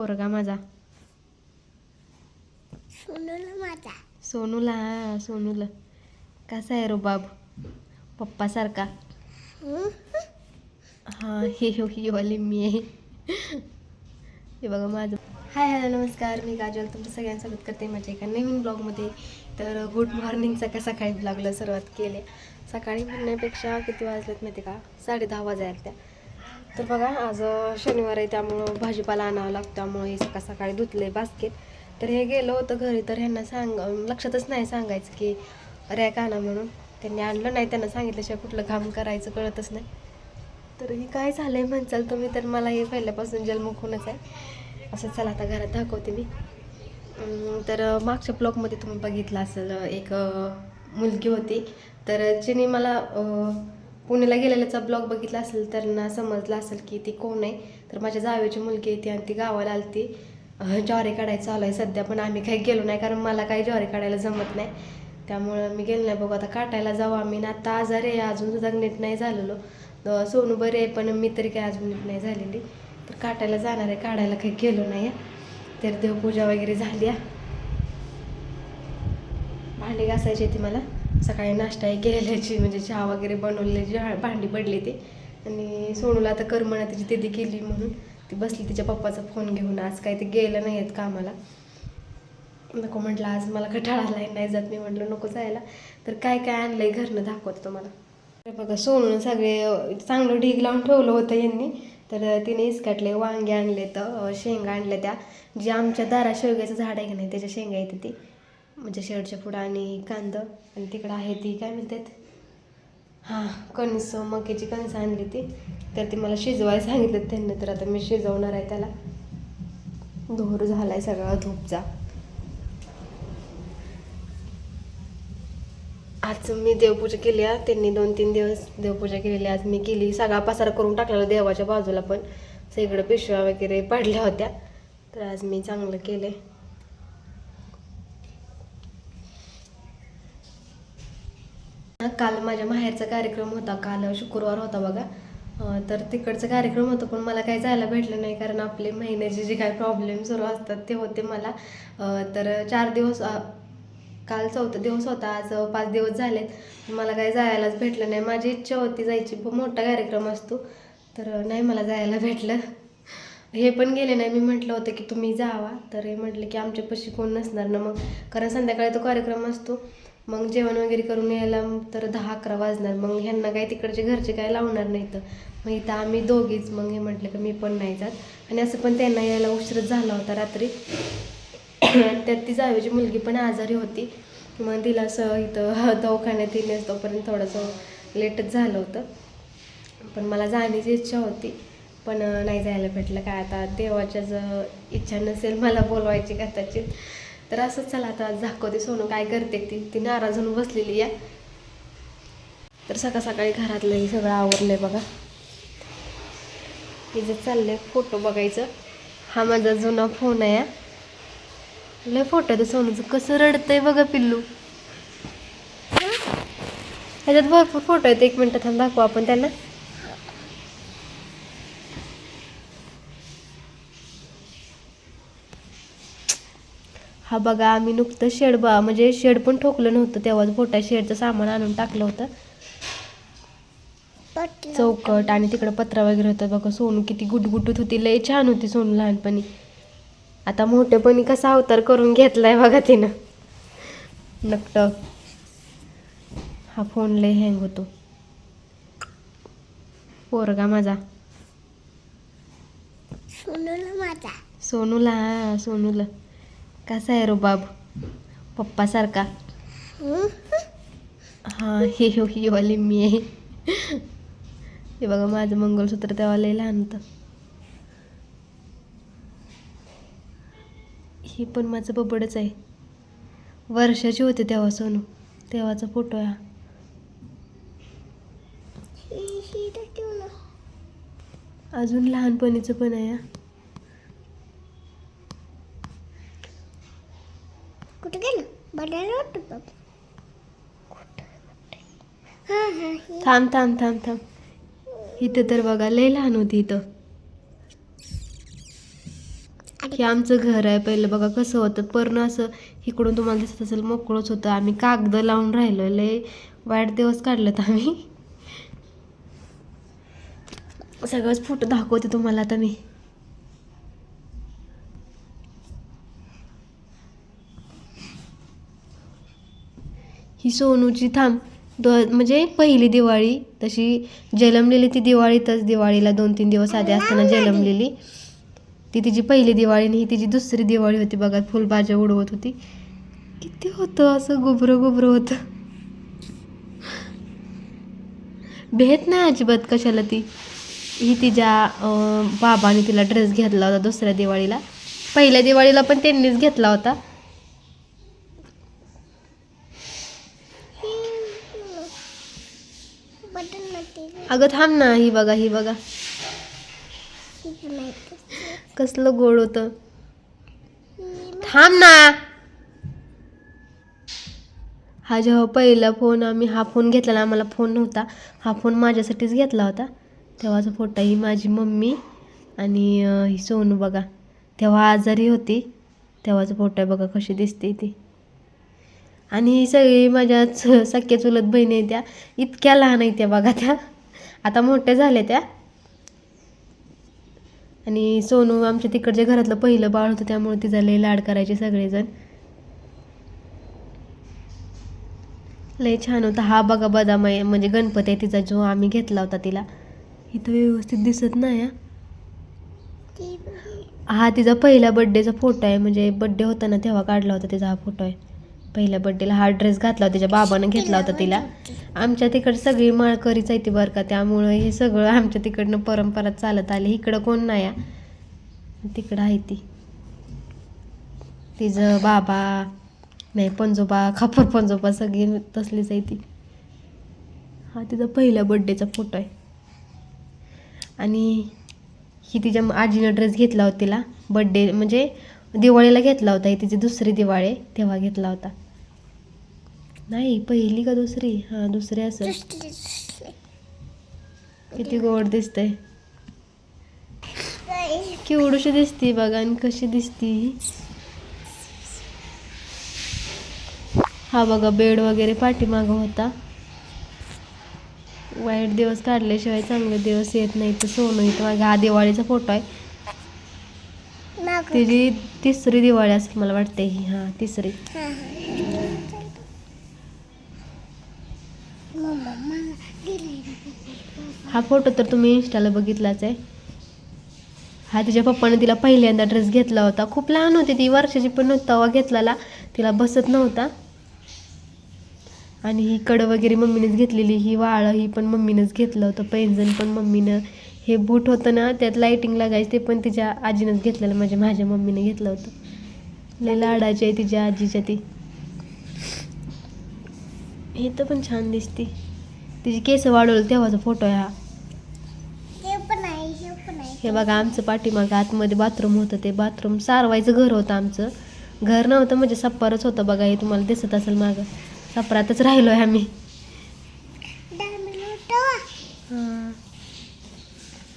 पोरगा माझा. सोनूला माझा. सोनूला हा सोनूला. कसा आहे रुबाब पप्पासारखा. हां हे हो ही वाली मी आहे. हे बघा माझं. हाय हॅलो नमस्कार. मी काजल. तुमचं सगळ्यांचं स्वागत करते माझ्या एका नवीन ब्लॉगमध्ये तर गुड मॉर्निंगचा का सकाळी ब्लॉगला सुरुवात केली? सकाळी म्हणण्यापेक्षा किती वाजलेत माहिती का? साडे दहा वाजायला त्या. तर बघा आज शनिवार आहे त्यामुळं भाजीपाला आणावं लागतं त्यामुळे हे सकाळ सकाळी धुतलं आहे बास्केट तर हे गेलं होतं घरी तर ह्यांना सांग लक्षातच नाही सांगायचं की रॅक आणा म्हणून. त्यांनी आणलं नाही त्यांना सांगितल्याशिवाय कुठलं काम करायचं कळतच नाही. तर हे काय झालं आहे म्हणचाल तुम्ही तर मला हे पहिल्यापासून जन्मखूनच आहे. असं चला आता घरात दाखवते मी. तर मागच्या ब्लॉगमध्ये तुम्ही बघितलं असेल एक मुलगी होती. तर जिने मला पुण्याला गेलेल्याचा ब्लॉग बघितला असेल तर ना समजलं असेल की ती कोण आहे. तर माझ्या जावेची मुलगी येते आणि ती गावाला आली ती ज्वारी काढायचं चालू आहे सध्या पण आम्ही काही गेलो नाही कारण मला काही ज्वारी काढायला जमत नाही. त्यामुळं मी गेलो नाही बघू. आता काटायला जाऊ आम्ही. ना आता आजारी आहे अजून सुद्धा नीट नाही झालेलो. सोनू बरे आहे पण मी तरी काही अजून नीट नाही झालेली. तर काटायला जाणार आहे काढायला काही गेलो नाही आहे. तर देवपूजा वगैरे झाली आहे. भांडी घासायची ती मला. सकाळी नाश्ता हे केलेल्याची म्हणजे चहा वगैरे बनवलेली जी भांडी पडली ते. आणि सोनूला आता करमणा तिची दिदी केली म्हणून. ती बसली तिच्या पप्पाचा फोन घेऊन आज काही ते गेलं नाही आहेत कामाला. नको म्हटलं आज मला कठाळाला नाही जात मी म्हटलं नको जायला. तर काय काय आणलं आहे घरनं दाखवतो तुम्हाला. तर बघा सोनून सगळे चांगलं ढीग लावून ठेवलं होतं यांनी. तर तिने इसकाटले वांगे आणले तर शेंगा आणल्या त्या. जे आमच्या दारा शेवग्याचं झाड आहे की नाही त्याच्या शेंगा येते ती. म्हणजे शेडच्या पुढं आणि कांदं. आणि तिकडं आहे ती काय म्हणतात? हां कणस मक्याची कणसं आणली ती. तर ती मला शिजवायला सांगितलं त्यांनी तर आता मी शिजवणार आहे त्याला. धूर आहे सगळा धूपचा. आज मी देवपूजा केली आहे त्यांनी दोन तीन दिवस देवपूजा केलेली. आज मी केली. सगळा पसारा करून टाकलेला देवाच्या बाजूला पण. सगळं पिशव्या वगैरे पडल्या होत्या. तर आज मी चांगलं केले काल माझ्या माहेरचा कार्यक्रम होता काल शुक्रवार होता बघा. तर तिकडचा कार्यक्रम होता पण मला काही जायला भेटलं नाही कारण आपले महिन्याचे जे काही प्रॉब्लेम सुरू असतात ते होते मला. तर चार दिवस काल चौथा दिवस होता आज पाच दिवस झालेत. मला काही जायलाच भेटलं नाही. माझी इच्छा होती जायची पण मोठा कार्यक्रम असतो. तर नाही मला जायला भेटलं. हे पण गेले नाही. मी म्हटलं होतं की तुम्ही जावा. तर हे म्हटलं की आमच्यापाशी कोण नसणार ना मग. कारण संध्याकाळी तो कार्यक्रम असतो. मग जेवण वगैरे करून यायला तर दहा अकरा वाजणार. मग ह्यांना काही तिकडचे घरचे काय लावणार नाही तर मग इथं आम्ही दोघीच मग हे म्हटलं की मी पण नाही जात. आणि असं पण त्यांना यायला उशीरच झाला होता रात्री. त्यात ती जावेची मुलगी पण आजारी होती. मग तिला असं इथं दवाखान्यात येण्यास तोपर्यंत थोडंसं लेटच झालं होतं. पण मला जाण्याची इच्छा होती. पण नाही जायला भेटलं. काय आता देवाच्या जर इच्छा नसेल मला बोलवायची कदाचित. तर असंच चला आता झाकवते सोनू काय करते ती? ती नाराज होऊन बसलेली या तर सकाळ सकाळी घरातलं हे सगळं आवरलंय बघा. तिचं चाललंय फोटो बघायचं हा माझा जुना फोन आहे. लय फोटो आहे सोनूचं कसं रडतंय बघा पिल्लू. ह्याच्यात भरपूर फोटो आहेत एक मिनटं थांब दाखवू आपण त्यांना. हा बघा आम्ही नुकतं शेड बा म्हणजे शेड पण ठोकलं नव्हतं तेव्हाच मोठा शेडचं सामान आणून टाकलं होतं. चौकट आणि तिकडं पत्रा वगैरे होता. बघा सोनू किती गुटगुटत होती. लय छान होती सोनू लहानपणी. आता मोठेपणी कसा अवतार करून घेतलाय बघा तिनं. नकट. हा फोन लय हँग होतो. पोरगा माझा. सोनूला माझा. सोनूला हा सोनूला. कसा आहे रुबाब पप्पासारखा? हां हे हो ही वाली मी आहे. हे बघा माझं मंगळसूत्र तेव्हा लय लहान होतं. ही पण माझं बबडच आहे. वर्षाची होते तेव्हा सोनू. तेव्हाचा फोटो आहे हा. अजून लहानपणीचं पण आहे कुठं गेलं? बघायला वाटतं हां हां हे थांब थांब थांब थांब. इथं तर बघा लय लहान होती इथं. हे आमचं घर आहे. पहिलं बघा कसं होतं. पर्ण असं इकडून तुम्हाला दिसत असेल मोकळंच होतं. आम्ही कागद लावून राहिलो. लय वाईट दिवस काढलेत आम्ही. सगळंच फोटो दाखवते तुम्हाला आता मी. ही सोनूची थांब. दो म्हणजे पहिली दिवाळी तशी जन्मलेली ती दिवाळीतच दिवाळीला दोन तीन दिवस आधी असताना जन्मलेली. ती तिची पहिली दिवाळी आणि ही तिची दुसरी दिवाळी होती बघा फुलभाज्या उडवत होती. किती होतं असं गुबरं गुबरं होतं. भेट नाही अजिबात कशाला ती. ही तिच्या बाबाने तिला ड्रेस घेतला होता दुसऱ्या दिवाळीला. पहिल्या दिवाळीला पण त्यांनीच घेतला होता. अगं थांब ना. ही बघा ही बघा. कसलं गोड होतं. थांब ना. हा जेव्हा पहिला फोन आम्ही हा फोन घेतलेला आम्हाला फोन नव्हता. हा फोन माझ्यासाठीच घेतला होता. तेव्हाचा फोटो ही माझी मम्मी आणि ही सोनू बघा. तेव्हा आजारी होती. तेव्हाचा फोटो आहे बघा कशी दिसते ती. आणि ही सगळी माझ्या च- सख्या चुलत बहिणी आहेत त्या. इतक्या लहान आहेत त्या बघा त्या. आता मोठ्या झाल्या त्या. आणि सोनू आमच्या तिकडच्या घरातलं पहिलं बाळ होतं त्यामुळे तिचा लय लाड करायचे सगळेजण. लय छान होता. हा बघा बदाम आहे म्हणजे गणपती आहे तिचा जो आम्ही घेतला होता तिला. इथं व्यवस्थित दिसत नाही हा. हा तिचा पहिला बड्डेचा फोटो आहे. म्हणजे बड्डे होता ना तेव्हा काढला होता तिचा हा फोटो आहे. पहिल्या बड्डेला हा ड्रेस घातला होता तिच्या बाबानं घेतला होता तिला. आमच्या तिकडे सगळी माळकरीच आहे ती बरं का त्यामुळं हे सगळं आमच्या तिकडनं परंपरा चालत आली. इकडं कोण नाही. तिकडं आहे ती. तिचं बाबा नाही पंजोबा खापर पंजोबा सगळी तसलीच आहे ती. हा तिचा पहिल्या बड्डेचा फोटो आहे. आणि ही तिच्या आजीनं ड्रेस घेतला होता तिला. बड्डे म्हणजे दिवाळीला घेतला होता ही तिची दुसरी दिवाळी तेव्हा घेतला होता. नाही पहिली का दुसरी? हां दुसरी असं किती गोड दिसते केवढूशी दिसती बघा आणि कशी दिसती. हा बघा बेड वगैरे पाठीमागं होता. वाईट दिवस काढल्याशिवाय चांगले दिवस येत नाही तर सोनं इथं माझा हा दिवाळीचा फोटो आहे. तिची तिसरी दिवाळी असेल मला वाटते ही. हां तिसरी. हा फोटो तर तुम्ही इंस्टाला बघितलाच आहे. हा तिच्या पप्पाने तिला पहिल्यांदा ड्रेस घेतला होता. खूप लहान होती ती वर्षाची पण नव्हती तेव्हा घेतलेला. तिला बसत नव्हता. आणि ही कडं वगैरे मम्मीनेच घेतलेली. ही वाळं ही पण मम्मीनंच घेतलं होतं. पैंजण पण मम्मीनं हे बूट होतं ना त्यात लाईटिंग लागायचं ते पण तिच्या आजीनंच घेतलेलं म्हणजे माझ्या मम्मीने घेतलं होतं. लय लाडाची आहे तिच्या आजीच्या ती. हे तर पण छान दिसते. तिची केस वाढवलं तेव्हाचा फोटो आहे हा. हे बघा आमचं पाठीमागं आतमध्ये बाथरूम होतं ते बाथरूम सारवायचं घर होतं आमचं. घर नव्हतं म्हणजे सप्पारच होतं बघा हे तुम्हाला दिसत असेल मागं. सप्रातच राहिलो आहे आम्ही डायमंड होतं हां.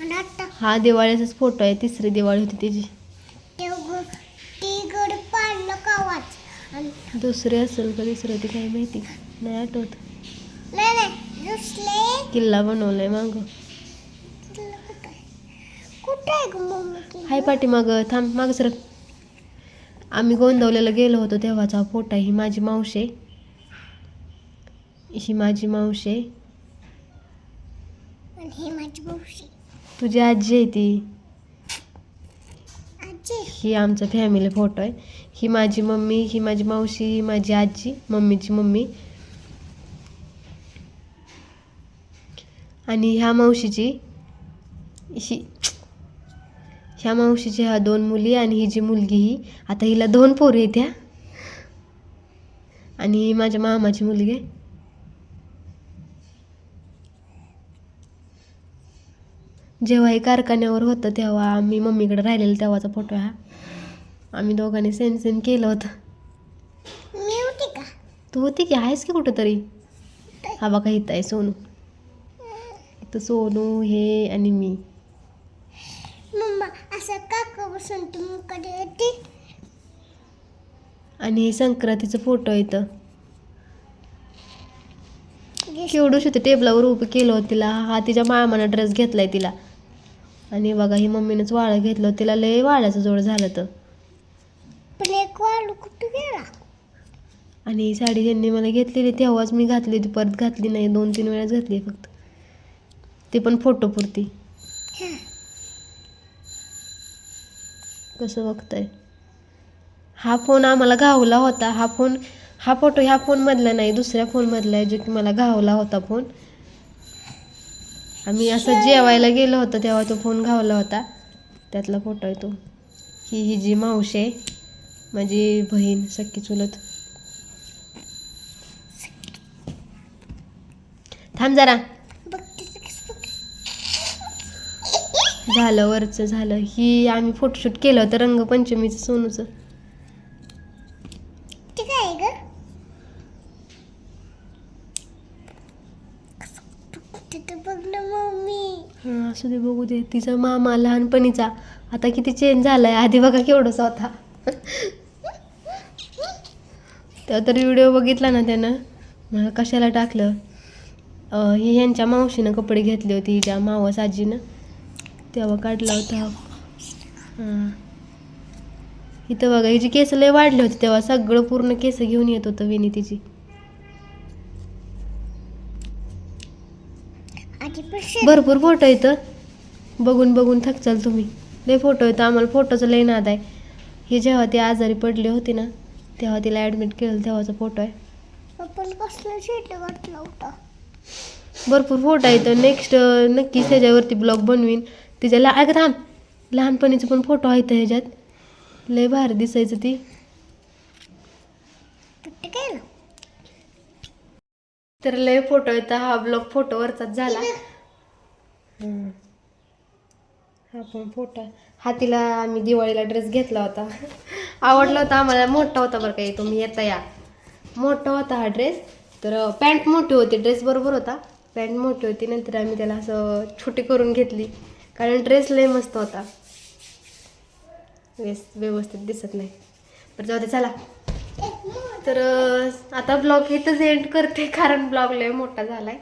आणि आता हा दिवाळीचाच फोटो आहे तिसरी दिवाळी होती तिची. दुसरी असेल का तिसरी होती काही माहिती? नाही आठवत. किल्ला बनवलाय मग. हाय आहे मग थांब मागं सर आम्ही गोंदवलेला गेलो होतो तेव्हाचा फोटो आहे ही माझी मावशी आहे. ही माझी मावशी आहे. ही माझी मावशी. तुझी आजी आहे ती. ही आमचा फॅमिली फोटो आहे. ही माझी मम्मी ही माझी मावशी ही माझी आजी मम्मीची मम्मी. आणि ह्या मावशीची ही ह्या मावशीची ह्या दोन मुली आणि ही जी मुलगी ही आता हिला दोन पोरी आहेत ह्या. आणि ही माझ्या मामाची मुलगी आहे. जेव्हा हे कारखान्यावर होतं तेव्हा आम्ही मम्मीकडे राहिलेलं तेव्हाचा फोटो हा. आम्ही दोघांनी सेम सेम केलं होतं. मी होती का? तू होती की? आहेस की कुठं तरी हा बघा इथं आहे सोनू. इथं सोनू हे आणि मी. मम्मा असं काका बसून तुम्ही कडे येते आणि हे संक्रांतीचं फोटो इथं. केवढूश होते टेबलावर उभं केलं होतं तिला. हा तिच्या मामानं ड्रेस घेतलाय तिला. आणि बघा ही मम्मीनंच वाळं घेतलं. तिला लय वाळ्याचं जोड झालं तर पण एक वाळू कुठं गेला? आणि ही साडी ज्यांनी मला घेतलेली तेव्हाच मी घातली होती. परत घातली नाही. दोन तीन वेळाच घातली फक्त. ते पण फोटो पुरती. कसं बघताय? हा फोन आम्हाला घावला होता. हा फोन हा फोटो ह्या फोनमधला नाही. दुसऱ्या फोनमधला आहे जो की मला घावला होता फोन आम्ही असं जेवायला गेलो होतो तेव्हा तो फोन घावला होता. त्यातला फोटो आहे तो. ही ही जी मावशी आहे माझी बहीण सख्खी चुलत. थांब जरा. झालं वरचं झालं. ही आम्ही फोटोशूट केलं होतं रंगपंचमीचं सोनूचं ते काय ग तिथं बघ ना मम्मी हां असू दे बघू दे. तिचा मामा लहानपणीचा. आता किती चेंज झालाय. आधी बघा केवढंसा होता. त्या तर व्हिडिओ बघितला ना त्यानं? कशाला टाकलं? हे ही ह्यांच्या मावशीनं कपडे घेतले होते हिच्या मावस आजीनं. तेव्हा काढला होता. हां. इथं बघा हिची केस लय वाढले होते तेव्हा. सगळं पूर्ण केस घेऊन येत होतं विनी तिची भरपूर फोटो येतं बघून बघून थकचाल तुम्ही. लय फोटो येतं आम्हाला फोटोचं लय नाद आहे. हे जेव्हा ती आजारी पडली होती ना तेव्हा तिला ॲडमिट केलं तेव्हाचा फोटो आहे. भरपूर फोटो येतं नेक्स्ट नक्कीच त्याच्यावरती ब्लॉग बनवीन. तिच्या ला ऐका थांब. लहानपणीचे पण फोटो आहेत ह्याच्यात. लय भारी दिसायचं ती. तर लय फोटो येतं हा ब्लॉग फोटोवरचाच झाला. हा पण फोटा. हा तिला आम्ही दिवाळीला ड्रेस घेतला होता. आवडला होता आम्हाला. मोठा होता बरं काही तुम्ही येता या. मोठा होता हा ड्रेस तर पॅन्ट मोठी होती. ड्रेस बरोबर होता. पॅन्ट मोठी होती. नंतर आम्ही त्याला असं छोटी करून घेतली. कारण ड्रेस लय मस्त होता. वेस व्यवस्थित दिसत नाही. बरं जाऊ दे चला. तर आता ब्लॉग इथंच एंड करते. कारण ब्लॉग लय मोठा झाला आहे